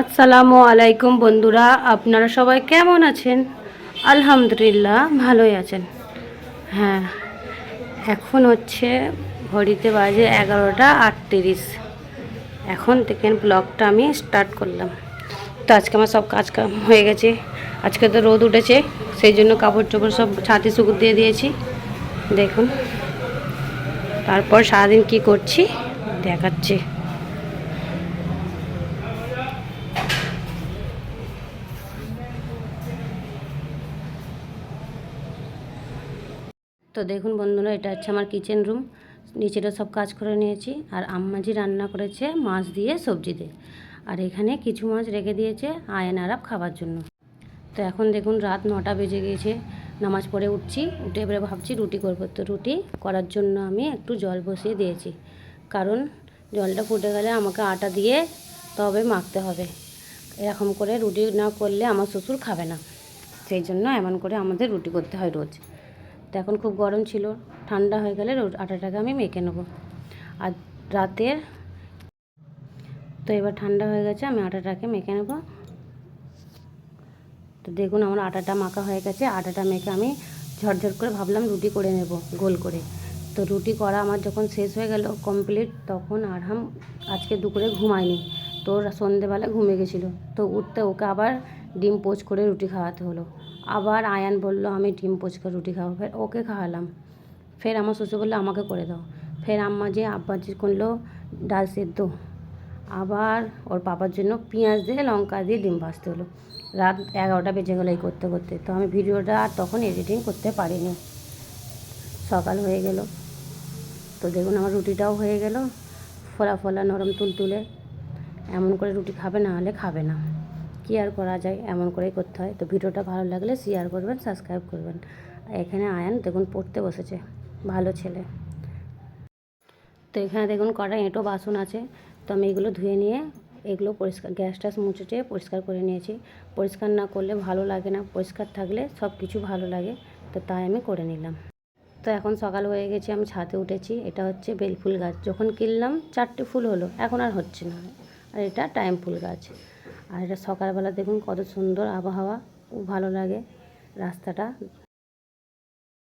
আসসালামু আলাইকুম বন্ধুরা, আপনারা সবাই কেমন আছেন? আলহামদুলিল্লাহ, ভালোই আছেন। হ্যাঁ এখন হচ্ছে ঘড়িতে বাজে এগারোটা আটত্রিশ। এখন থেকে ব্লগটা আমি স্টার্ট করলাম। তো আজকে আমার সব কাজ কাম হয়ে গেছে। আজকে তো রোদ উঠেছে, সেই জন্য কাপড় চোপড় সব ছাতি শুকুর দিয়ে দিয়েছি। দেখুন, তারপর সারাদিন কি করছি, দেখাচ্ছি। তো দেখুন বন্ধুরা, এটা হচ্ছে আমার কিচেন রুম নিচেটা সব কাজ করে নিয়েছি। আর আম্মাজি রান্না করেছে মাছ দিয়ে সবজি দিয়ে। আর এখানে কিছু মাছ রেখে দিয়েছে আয়ন আরাপ খাবার জন্য। তো এখন দেখুন রাত নটা বেজে গিয়েছে। নামাজ পড়ে উঠছি, উঠে এবারে ভাবছি রুটি করব। তো রুটি করার জন্য আমি একটু জল বসিয়ে দিয়েছি। কারণ জলটা ফুটে গেলে আমাকে আটা দিয়ে তবে মাখতে হবে। এরকম করে রুটি না করলে আমার শ্বশুর খাবে না। সেই জন্য এমন করে আমাদের রুটি করতে হয় রোজ। তো এখন খুব গরম ছিল, ঠান্ডা হয়ে গেলে আটাটাকে আমি মেখে নেব। আর রাতের তো এবার ঠান্ডা হয়ে গেছে, আমি আটাটাকে মেখে নেব। তো দেখুন আমার আটাটা মাখা হয়ে গেছে, আটাটা মেখে আমি ঝরঝর করে ভাবলাম রুটি করে নেব, গোল করে। তো রুটি করা আমার যখন শেষ হয়ে গেল কমপ্লিট তখন আরহাম আজকে দুপুরে ঘুমায়নি। তো সন্ধেবেলা ঘুমে গেছিল। তো উঠতে ওকে আবার ডিম পোচ করে রুটি খাওয়াতে হলো। আবার আয়ান বলল, আমি ডিম পোচ করে রুটি খাব। ফের ওকে খাওয়ালাম। ফের আমার শ্বশুর বলল, আমাকে করে দাও। ফের আম্মা যে আব্বা যে করল ডাল সেদ্ধ। আবার ওর পাপার জন্য পেঁয়াজ দিয়ে লঙ্কা দিয়ে ডিম ভাজতে হলো। রাত এগারোটা বেজে গেলো এই করতে করতে। তো আমি ভিডিওটা আর তখন এডিটিং করতে পারিনি। সকাল হয়ে গেল। তো দেখুন আমার রুটিটাও হয়ে গেল। ফোলা ফোলা নরম তুলতুলে। এমন করে রুটি খাবে না হলে খাবে না। কী আর করা যায়, এমন করেই করতে হয়। তো ভিডিওটা ভালো লাগলে শেয়ার করবেন সাবস্ক্রাইব করবেন। আর এখানে আয়ান দেখুন পড়তে বসেছে, ভালো ছেলে। তো এখানে দেখুন কটা এঁটো বাসন আছে। তো আমি এগুলো ধুয়ে নিয়ে, এগুলো পরিষ্কার, গ্যাস ট্যাস মুছে পরিষ্কার করে নিয়েছি। পরিষ্কার না করলে ভালো লাগে না, পরিষ্কার থাকলে সব কিছু ভালো লাগে। তো তাই আমি করে নিলাম। তো এখন সকাল হয়ে গেছে, আমি ছাদে উঠেছি। এটা হচ্ছে বেলফুল গাছ। যখন কিনলাম, চারটে ফুল হলো, এখন আর হচ্ছে না। আর এটা টাইম ফুল গাছ। আর এটা সকালবেলা দেখুন কত সুন্দর আবহাওয়া খুব ভালো লাগে রাস্তাটা।